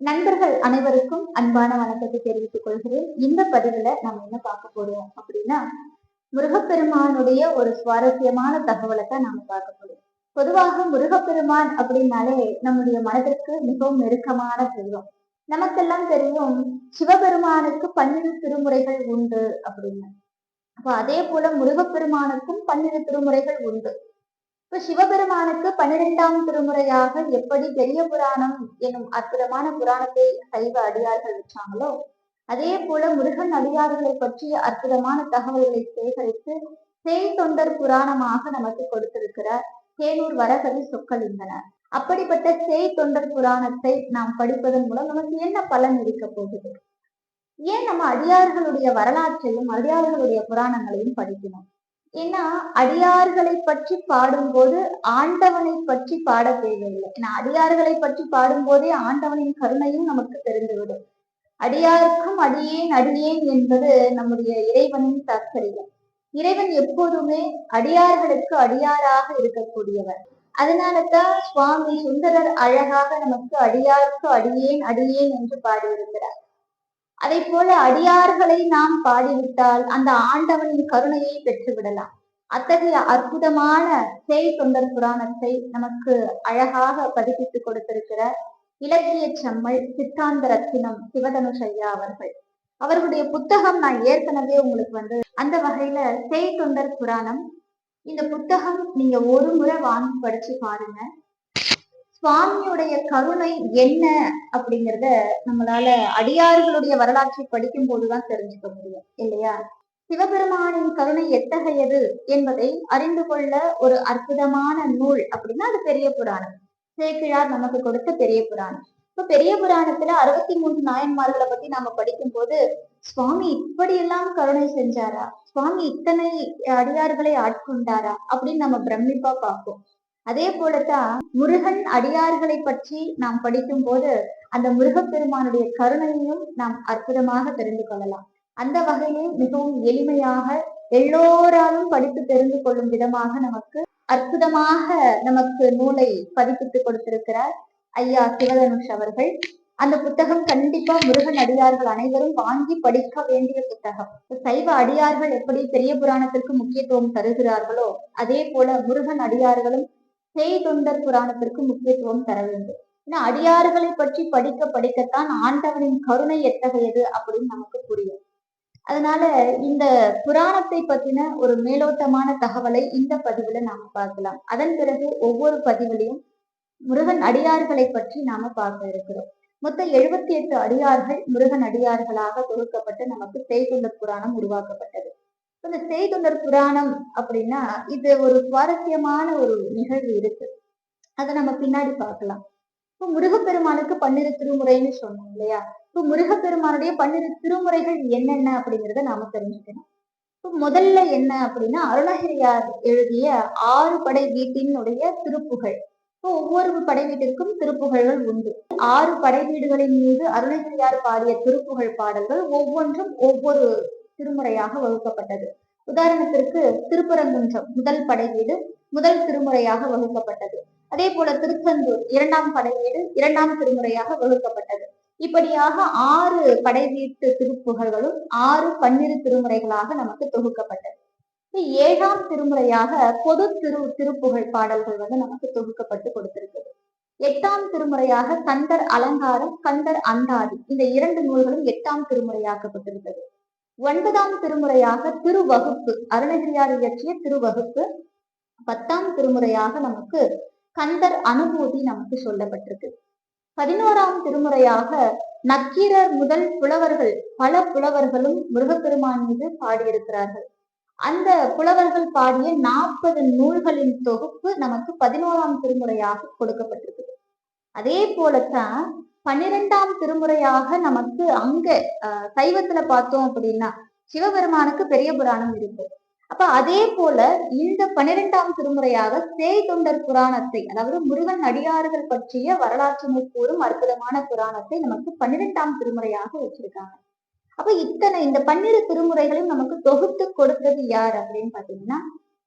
நண்பர்கள் அனைவருக்கும் அன்பான வணக்கத்தை தெரிவித்துக் கொள்கிறேன். இந்த பதிவுல நம்ம என்ன பார்க்க போறோம் அப்படின்னா முருகப்பெருமானுடைய ஒரு சுவாரஸ்யமான தகவலை தான் நாம பார்க்க போறோம். பொதுவாக முருகப்பெருமான் அப்படின்னாலே நம்முடைய மனதிற்கு மிகவும் நெருக்கமான தெய்வம். நமக்கெல்லாம் தெரியும் சிவபெருமானுக்கு பன்னிரு திருமுறைகள் உண்டு அப்படின்னு. அப்போ அதே போல முருகப்பெருமானுக்கும் பன்னிரு திருமுறைகள் உண்டு. இப்ப சிவபெருமானுக்கு பன்னிரெண்டாம் திருமுறையாக எப்படி பெரிய புராணம் எனும் அற்புதமான புராணத்தை சைவ அடியார்கள் வச்சாங்களோ அதே போல முருகன் அடியார்களை பற்றிய அற்புதமான தகவல்களை சேகரித்து செய் தொண்டர் புராணமாக நமக்கு கொடுத்திருக்கிறார். தேனூர் வரகவி சொக்கலிங்கனர் அப்படிப்பட்ட செய் தொண்டர் புராணத்தை நாம் படிப்பதன் மூலம் நமக்கு என்ன பலன் இருக்க போகுது? ஏன் நம்ம அடியார்களுடைய வரலாற்றையும் அடியார்களுடைய புராணங்களையும் படிக்கணும்? ஏன்னா அடியார்களை பற்றி பாடும்போது ஆண்டவனை பற்றி பாட தேவையில்லை. ஏன்னா அடியார்களை பற்றி பாடும்போதே ஆண்டவனின் கருணையும் நமக்கு தெரிந்துவிடும். அடியாருக்கும் அடியேன் அடியேன் என்பது நம்முடைய இறைவனின் தாத்சரியம் இறைவன் எப்போதுமே அடியார்களுக்கு அடியாராக இருக்கக்கூடியவர். அதனாலதான் சுவாமி சுந்தரர் அழகாக நமக்கு அடியாருக்கு அடியேன் அடியேன் என்று பாடியிருக்கிறார். அதை போல அடியார்களை நாம் பாடிவிட்டால் அந்த ஆண்டவனின் கருணையை பெற்றுவிடலாம். அத்தகைய அற்புதமான சேய் தொண்டர் புராணத்தை நமக்கு அழகாக பதிப்பித்து கொடுத்திருக்கிற இலக்கிய செம்மல் சித்தாந்த ரத்தினம் சிவதனுஷ் ஐயா அவர்கள். அவர்களுடைய புத்தகம் நான் ஏற்கனவே உங்களுக்கு வந்து அந்த வகையில சேய் தொண்டர் புராணம். இந்த புத்தகம் நீங்க ஒரு முறை வாங்கி படிச்சு பாருங்க. சுவாமியுடைய கருணை என்ன அப்படிங்கிறத நம்மளால அடியார்களுடைய வரலாற்றை படிக்கும் போதுதான் தெரிஞ்சுக்க முடியும் இல்லையா? சிவபெருமானின் கருணை எத்தகையது என்பதை அறிந்து கொள்ள ஒரு அற்புதமான நூல் அப்படின்னா அது பெரிய புராணம். சேக்கிழார் நமக்கு கொடுத்த பெரிய புராணம். இப்ப பெரிய புராணத்துல அறுபத்தி மூன்று நாயன்மார்களை பத்தி நாம படிக்கும் போது சுவாமி இப்படியெல்லாம் கருணை செஞ்சாரா? சுவாமி இத்தனை அடியார்களை ஆட்கொண்டாரா அப்படின்னு நம்ம பிரமிப்பா பார்ப்போம். அதே போலத்தான் முருகன் அடியார்களை பற்றி நாம் படிக்கும் போது அந்த முருகப்பெருமானுடைய கருணையையும் நாம் அற்புதமாக தெரிந்து கொள்ளலாம். அந்த வகையிலே மிகவும் எளிமையாக எல்லோராலும் படித்து தெரிந்து கொள்ளும் விதமாக நமக்கு அற்புதமாக நமக்கு நூலை பதிப்பித்து கொடுத்திருக்கிறார் ஐயா சிவதனுஷ் அவர்கள். அந்த புத்தகம் கண்டிப்பா முருகன் அடியார்கள் அனைவரும் வாங்கி படிக்க வேண்டிய புத்தகம். சைவ அடியார்கள் எப்படி பெரிய புராணத்திற்கு முக்கியத்துவம் தருகிறார்களோ அதே போல முருகன் அடியார்களும் செய்தொண்டர் புராணத்திற்கு முக்கியத்துவம் தர வேண்டும். ஏன்னா அடியார்களை பற்றி படிக்க படிக்கத்தான் ஆண்டவனின் கருணை எத்தகையது அப்படின்னு நமக்கு புரியும். அதனால இந்த புராணத்தை பத்தின ஒரு மேலோட்டமான தகவலை இந்த பதிவுல நாம பார்க்கலாம். அதன் பிறகு ஒவ்வொரு பதிவுலையும் முருகன் அடியார்களை பற்றி நாம பார்க்க இருக்கிறோம். மொத்தம் எழுபத்தி எட்டு அடியார்கள் முருகன் அடியார்களாக தொகுக்கப்பட்டு நமக்கு செய்துள்ள புராணம் உருவாக்கப்பட்டது. இந்த செய்துணர் புராணம் அப்படின்னா இது ஒரு சுவாரஸ்யமான ஒரு நிகழ்வு இருக்கு. அதை நம்ம பின்னாடி பார்க்கலாம். இப்போ முருகப்பெருமானுக்கு பன்னிரு திருமுறைன்னு சொன்னோம் இல்லையா? இப்போ முருகப்பெருமானுடைய பன்னிரு திருமுறைகள் என்னென்ன அப்படிங்கிறத நாம தெரிஞ்சுக்கணும். இப்போ முதல்ல என்ன அப்படின்னா அருணகிரியார் எழுதிய ஆறு படை வீட்டினுடைய திருப்புகழ் இப்போ ஒவ்வொரு படை வீட்டிற்கும் திருப்புகழ்கள் உண்டு. ஆறு படை வீடுகளின் மீது அருணகிரியார் பாடிய திருப்புகழ் பாடல்கள் ஒவ்வொன்றும் ஒவ்வொரு திருமுறையாக வகுக்கப்பட்டது. உதாரணத்திற்கு திருப்பரங்குன்றம் முதல் படை வீடு முதல் திருமுறையாக வகுக்கப்பட்டது. அதே போல திருச்செந்தூர் இரண்டாம் படை வீடு இரண்டாம் திருமுறையாக வகுக்கப்பட்டது. இப்படியாக ஆறு படைவீட்டு திருப்புகழ்களும் ஆறு பன்னிரு திருமுறைகளாக நமக்கு தொகுக்கப்பட்டது. ஏழாம் திருமுறையாக பொது திரு திருப்புகழ் பாடல்கள் வந்து நமக்கு தொகுக்கப்பட்டு கொடுத்திருக்கிறது. எட்டாம் திருமுறையாக கந்தர் அலங்காரம் கந்தர் அந்தாதி இந்த இரண்டு நூல்களும் எட்டாம் திருமுறையாக்கப்பட்டிருக்கிறது ஒன்பதாம் திருமுறையாக திருவகுப்பு அருணகிரியார் இயற்றிய திருவகுப்பு. பத்தாம் திருமுறையாக நமக்கு கந்தர் அனுபூதி நமக்கு சொல்லப்பட்டிருக்கு. பதினோராம் திருமுறையாக நக்கீரர் முதல் புலவர்கள் பல புலவர்களும் முருகப்பெருமான் மீது பாடியிருக்கிறார்கள். அந்த புலவர்கள் பாடிய நாற்பது நூல்களின் தொகுப்பு நமக்கு பதினோராம் திருமுறையாக கொடுக்கப்பட்டிருக்குது அதே போலத்தான் பன்னிரெண்டாம் திருமுறையாக நமக்கு அங்க சைவத்துல பார்த்தோம் அப்படின்னா சிவபெருமானுக்கு பெரிய புராணம் இருக்கு. அப்ப அதே போல இந்த பன்னிரெண்டாம் திருமுறையாக சேய் தொண்டர் புராணத்தை அதாவது முருகன் அடியார்கள் பற்றிய வரலாற்றினை கூறும் அற்புதமான புராணத்தை நமக்கு பன்னிரெண்டாம் திருமுறையாக வச்சிருக்காங்க. அப்ப இத்தனை இந்த பன்னிரு திருமுறைகளையும் நமக்கு தொகுத்து கொடுத்தது யார் அப்படின்னு பாத்தீங்கன்னா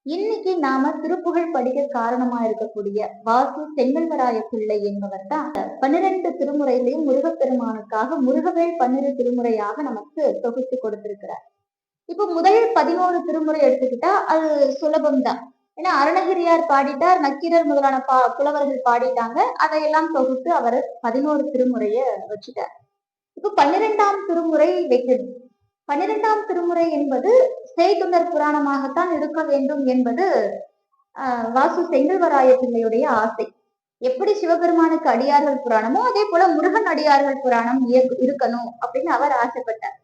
இன்னைக்கு நாம திருப்புகழ் படிக்க காரணமா இருக்கக்கூடிய வாசு செங்கல்வராய பிள்ளை என்பவர் தான். பன்னிரண்டு திருமுறையிலையும் முருகப்பெருமானுக்காக முருகவேல் பன்னிரு திருமுறையாக நமக்கு தொகுத்து கொடுத்திருக்கிறார். இப்ப முதல் பதினோரு திருமுறை எடுத்துக்கிட்டா அது சுலபம்தான் ஏன்னா அருணகிரியார் பாடிட்டார் நக்கீரர் முதலான பா புலவர்கள் பாடிட்டாங்க. அதையெல்லாம் தொகுத்து அவர் பதினோரு திருமுறைய வச்சுட்டார். இப்ப பன்னிரெண்டாம் திருமுறை வைக்கணும் பன்னிரெண்டாம் திருமுறை என்பது செய்துண்டர் புராணமாகத்தான் இருக்க வேண்டும் என்பது வாசு செங்கல்வராய பிள்ளையுடைய ஆசை. எப்படி சிவபெருமானுக்கு அடியார்கள் புராணமோ அதே போல முருகன் அடியார்கள் புராணம் இருக்கணும் அப்படின்னு அவர் ஆசைப்பட்டார்.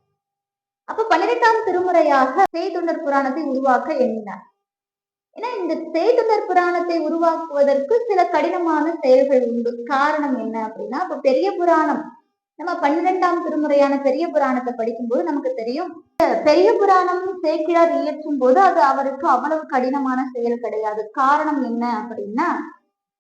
அப்ப பன்னிரெண்டாம் திருமுறையாக செய்துண்டர் புராணத்தை உருவாக்க எண்ணினார். ஏன்னா இந்த செய்துண்டர் புராணத்தை உருவாக்குவதற்கு சில கடினமான செயல்கள் உண்டு. காரணம் என்ன அப்படின்னா இப்ப பெரிய புராணம் நம்ம பன்னிரெண்டாம் திருமுறையான பெரிய புராணத்தை படிக்கும்போது நமக்கு தெரியும். பெரிய புராணம் சேக்கிழார் இயற்றும் போது அது அவருக்கு அவ்வளவு கடினமான செயல் கிடையாது. காரணம் என்ன அப்படின்னா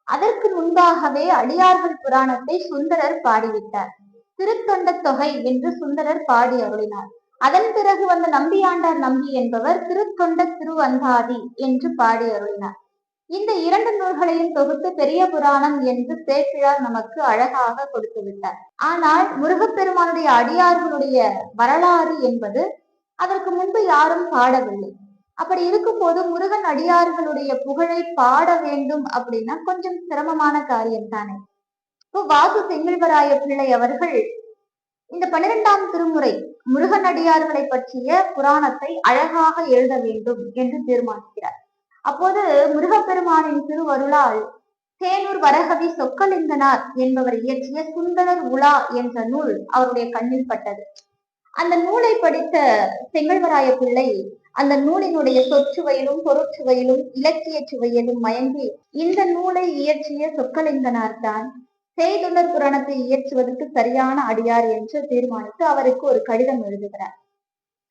அதற்கு முன்பாகவே அடியார்கள் புராணத்தை சுந்தரர் பாடிவிட்டார். திருத்தொண்ட தொகை என்று சுந்தரர் பாடி அருளினார். அதன் பிறகு வந்த நம்பியாண்டார் நம்பி என்பவர் திருத்தொண்ட திருவந்தாதி என்று பாடி அருளினார். இந்த இரண்டு நூல்களையும் தொகுத்து பெரிய புராணம் என்று சேக்கிழார் நமக்கு அழகாக கொடுத்து விட்டார் ஆனால் முருகப்பெருமானுடைய அடியார்களுடைய வரலாறு என்பது அதற்கு முன்பு யாரும் பாடவில்லை. அப்படி இருக்கும் போது முருகன் அடியார்களுடைய புகழை பாட வேண்டும் அப்படின்னா கொஞ்சம் சிரமமான காரியம் தானே இப்போ வாசு செங்கிழ்வராய பிள்ளை அவர்கள் இந்த பன்னிரெண்டாம் திருமுறை முருகன் அடியார்களை பற்றிய புராணத்தை அழகாக எழுத வேண்டும் என்று தீர்மானிக்கிறார். அப்போது முருகப்பெருமானின் திருவருளால் தேனூர் வரகவி சொக்கலிங்கனார் என்பவர் இயற்றிய சுந்தரர் உலா என்ற நூல் அவருடைய கண்ணில் பட்டது. அந்த நூலை படித்த செங்கல்வராய பிள்ளை அந்த நூலினுடைய சொற்சுவையிலும் பொருட்சுவையிலும் இலக்கிய சுவையிலும் மயங்கி இந்த நூலை இயற்றிய சொக்கலிங்கனார் தான் செய்துள்ள புராணத்தை இயற்றுவதற்கு சரியான அடியார் என்று தீர்மானித்து அவருக்கு ஒரு கடிதம் எழுதுகிறார்.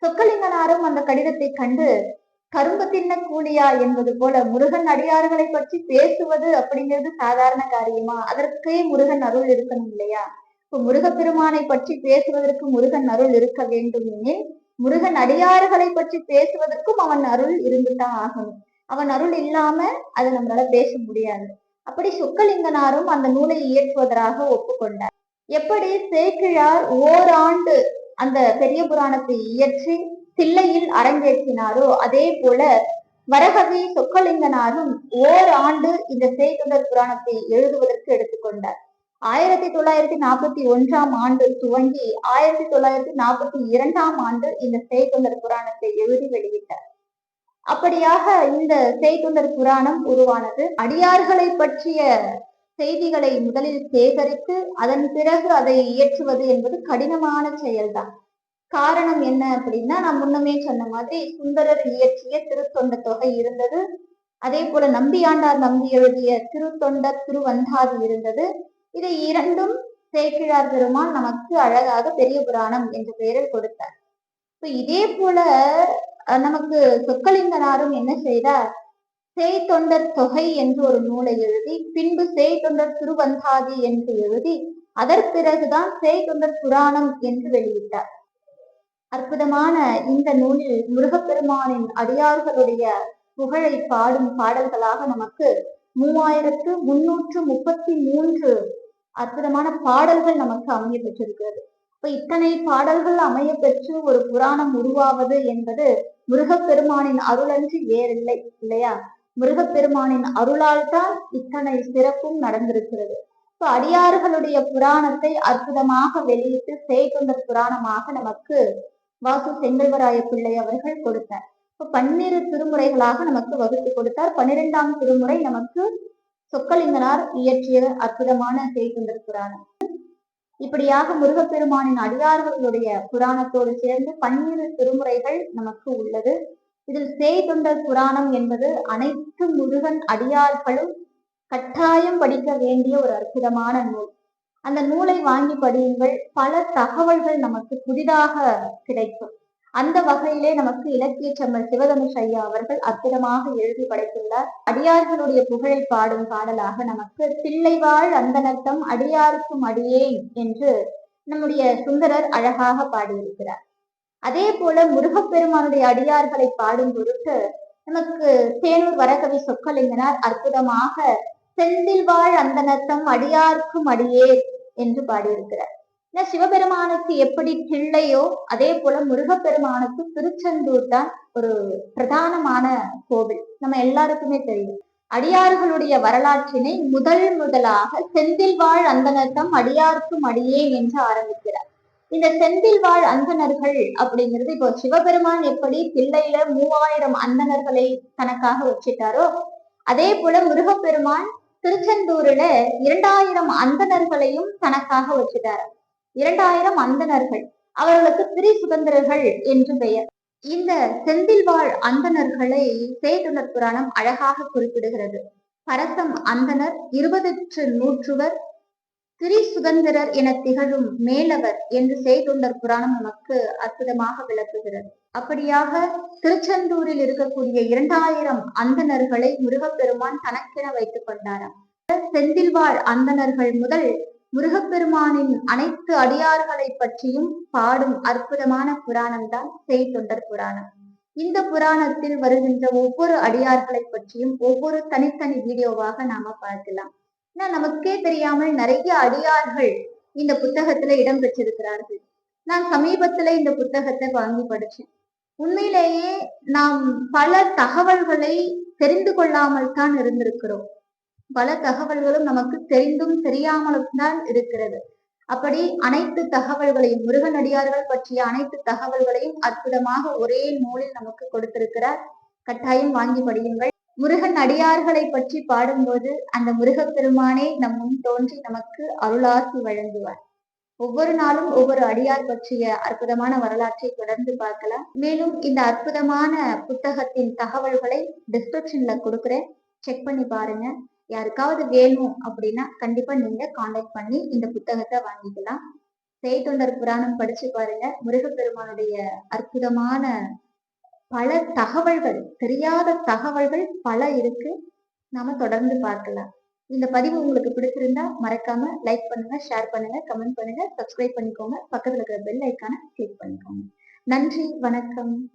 சொக்கலிங்கனாரும் அந்த கடிதத்தை கண்டு கரும்பு தின்ன கூலியா என்பது போல முருகன் அடியார்களை பற்றி பேசுவது அப்படிங்கிறது சாதாரண காரியமா? அதற்கே முருகன் அருள் இருக்கணும் இல்லையா? இப்ப முருகப்பெருமானை பற்றி பேசுவதற்கு முருகன் அருள் இருக்க வேண்டும் எனில் முருகன் அடியார்களை பற்றி பேசுவதற்கும் அவன் அருள் இருந்துதான் ஆகணும். அவன் அருள் இல்லாம அதை நம்மளால பேச முடியாது. அப்படி சுக்கலிங்கனாரும் அந்த நூலை இயற்றுவதாக ஒப்புக்கொண்டார். எப்படி சேக்கிழார் ஓராண்டு அந்த பெரிய புராணத்தை இயற்றி தில்லையில் அரங்கேற்றினாரோ அதே போல வரகவி சொக்கலிங்கனாரும் ஓர் ஆண்டு இந்த சேகுதர் புராணத்தை எழுதுவதற்கு எடுத்துக்கொண்டார் ஆயிரத்தி தொள்ளாயிரத்தி நாற்பத்தி ஒன்றாம் ஆண்டு துவங்கி ஆயிரத்தி தொள்ளாயிரத்தி நாற்பத்தி இரண்டாம் ஆண்டு இந்த சேகுந்தர் புராணத்தை எழுதி வெளியிட்டார். அப்படியாக இந்த சேகுந்தர் புராணம் உருவானது அடியார்களை பற்றிய செய்திகளை முதலில் சேகரித்து அதன் பிறகு அதை இயற்றுவது என்பது கடினமான செயல்தான். காரணம் என்ன அப்படின்னா நான் முன்னமே சொன்ன மாதிரி சுந்தரர் இயற்றிய திருத்தொண்ட தொகை இருந்தது. அதே போல நம்பியாண்டார் நம்பி எழுதிய திருத்தொண்ட திருவந்தாதி இருந்தது. இதை இரண்டும் சேக்கிழார் பெருமான் நமக்கு அழகாக பெரிய புராணம் என்ற பெயரில் கொடுத்தார். இப்ப இதே போல நமக்கு சொக்கலிங்கனாரும் என்ன செய்தார்? செய் தொண்டர் தொகை என்று ஒரு நூலை எழுதி பின்பு செய் தொண்டர் திருவந்தாதி என்று எழுதி அதற்கு பிறகுதான் சேய் தொண்டர் புராணம் என்று வெளியிட்டார். அற்புதமான இந்த நூலில் முருகப்பெருமானின் அடியார்களுடைய புகழை பாடும் பாடல்களாக நமக்கு மூவாயிரத்து முன்னூற்று முப்பத்தி மூன்று அற்புதமான பாடல்கள் நமக்கு அமைய பெற்றிருக்கிறது. இப்ப இத்தனை பாடல்கள் அமைய பெற்று ஒரு புராணம் உருவாவது என்பது முருகப்பெருமானின் அருளன்று வேறில்லை இல்லையா? முருகப்பெருமானின் அருளால் தான் இத்தனை சிறப்பும் நடந்திருக்கிறது. இப்ப அடியார்களுடைய புராணத்தை அற்புதமாக வெளியிட்டு செய்கொண்ட புராணமாக நமக்கு வாசு செங்கல்வராய பிள்ளை அவர்கள் கொடுத்தார். இப்ப பன்னிரு திருமுறைகளாக நமக்கு வகுத்து கொடுத்தார். பன்னிரெண்டாம் திருமுறை நமக்கு சொக்கலிங்கனார் இயற்றிய அற்புதமான செய்குந்தர் புராணம் இப்படியாக முருகப்பெருமானின் அடியார்களுடைய புராணத்தோடு சேர்ந்து பன்னிரு திருமுறைகள் நமக்கு உள்ளது. இதில் செய்தொண்டர் புராணம் என்பது அனைத்து முருகன் அடியார்களும் கட்டாயம் படிக்க வேண்டிய ஒரு அற்புதமான நூல். அந்த நூலை வாங்கி படியுங்கள். பல தகவல்கள் நமக்கு புதிதாக கிடைக்கும். அந்த வகையிலே நமக்கு இலக்கிய சம்மல் சிவதனுஷ் ஐயா அவர்கள் அற்புதமாக எழுதி படைத்துள்ளார். அடியார்களுடைய புகழை பாடும் பாடலாக நமக்கு பிள்ளைவாழ் அந்தனத்தம் அடியாருக்கும் அடியேன் என்று நம்முடைய சுந்தரர் அழகாக பாடியிருக்கிறார். அதே போல முருகப்பெருமானுடைய அடியார்களை பாடும் பொருட்டு நமக்கு தேனூர் வரகவி சொக்கலிங்கனார் அற்புதமாக செந்தில் வாழ் அந்தனத்தம் அடியார்க்கும் அடியே என்று பாடியிருக்கிறார். ஏன்னா சிவபெருமானுக்கு எப்படி கிள்ளையோ அதே போல முருகப்பெருமானுக்கு திருச்செந்தூர் தான் ஒரு பிரதானமான கோவில். நம்ம எல்லாருக்குமே தெரியும். அடியார்களுடைய வரலாற்றினை முதல் முதலாக செந்தில் வாழ் அந்தனர்தம் அடியார்க்கும் அடியே என்று ஆரம்பிக்கிறார். இந்த செந்தில் வாழ் அந்தணர்கள் அப்படிங்கிறது இப்போ சிவபெருமான் எப்படி பிள்ளையில மூவாயிரம் அந்தணர்களை தனக்காக வச்சிட்டாரோ அதே போல முருகப்பெருமான் திருச்செந்தூர்ல இரண்டாயிரம் அந்தணர்களையும் தனக்காக வச்சுட்டாரு இரண்டாயிரம் அந்தணர்கள். அவர்களுக்கு திரி சுதந்திரர்கள் என்று பெயர். இந்த செந்தில் வாழ் அந்தணர்களை சேதுணர் புராணம் அழகாக குறிப்பிடுகிறது. பரசம் அந்தனர் இருபதற்று நூற்றுவர் திரி சுதந்திரர் என திகழும் மேலவர் என்று செய்தொண்டர் புராணம் நமக்கு அற்புதமாக விளக்குகிறது. அப்படியாக திருச்செந்தூரில் இருக்கக்கூடிய இரண்டாயிரம் அந்தணர்களை முருகப்பெருமான் தனக்கென வைத்துக் கொண்டாராம். செந்தில்வாழ் அந்தணர்கள் முதல் முருகப்பெருமானின் அனைத்து அடியார்களை பற்றியும் பாடும் அற்புதமான புராணம் தான் செய்தொண்டர் புராணம். இந்த புராணத்தில் வருகின்ற ஒவ்வொரு அடியார்களை பற்றியும் ஒவ்வொரு தனித்தனி வீடியோவாக நாம பார்க்கலாம். ஏன்னா நமக்கே தெரியாமல் நிறைய அடியார்கள் இந்த புத்தகத்துல இடம் பெற்றிருக்கிறார்கள். நான் சமீபத்துல இந்த புத்தகத்தை வாங்கி படிச்சேன். உண்மையிலேயே நாம் பல தகவல்களை தெரிந்து கொள்ளாமல் தான் இருந்திருக்கிறோம். பல தகவல்களும் நமக்கு தெரிந்தும் தெரியாமலும் தான் இருக்கிறது. அப்படி அனைத்து தகவல்களையும் முருகனடியார்கள் பற்றிய அனைத்து தகவல்களையும் அற்புதமாக ஒரே நூலில் நமக்கு கொடுத்திருக்கிறார். கட்டாயம் வாங்கி படியுங்கள். முருகன் அடியார்களை பற்றி பாடும்போது அந்த முருகப்பெருமானே நம் முன் தோன்றி நமக்கு அருளாசி வழங்குவார். ஒவ்வொரு நாளும் ஒவ்வொரு அடியார் பற்றிய அற்புதமான வரலாற்றை தொடர்ந்து பார்க்கலாம். மேலும் இந்த அற்புதமான புத்தகத்தின் தகவல்களை டிஸ்கிரிப்ஷன்ல கொடுக்குறேன். செக் பண்ணி பாருங்க. யாருக்காவது வேணும் அப்படின்னா கண்டிப்பா நீங்க காண்டாக்ட் பண்ணி இந்த புத்தகத்தை வாங்கிக்கலாம். செய்தொண்டர் புராணம் படிச்சு பாருங்க. முருகப்பெருமானுடைய அற்புதமான பல தகவல்கள் தெரியாத தகவல்கள் பல இருக்கு. நாம தொடர்ந்து பார்க்கலாம். இந்த பதிவு உங்களுக்கு பிடிச்சிருந்தா மறக்காம லைக் பண்ணுங்க ஷேர் பண்ணுங்க கமெண்ட் பண்ணுங்க சப்ஸ்கிரைப் பண்ணிக்கோங்க. பக்கத்துல இருக்கிற பெல் ஐக்கான கிளிக் பண்ணிக்கோங்க. நன்றி வணக்கம்.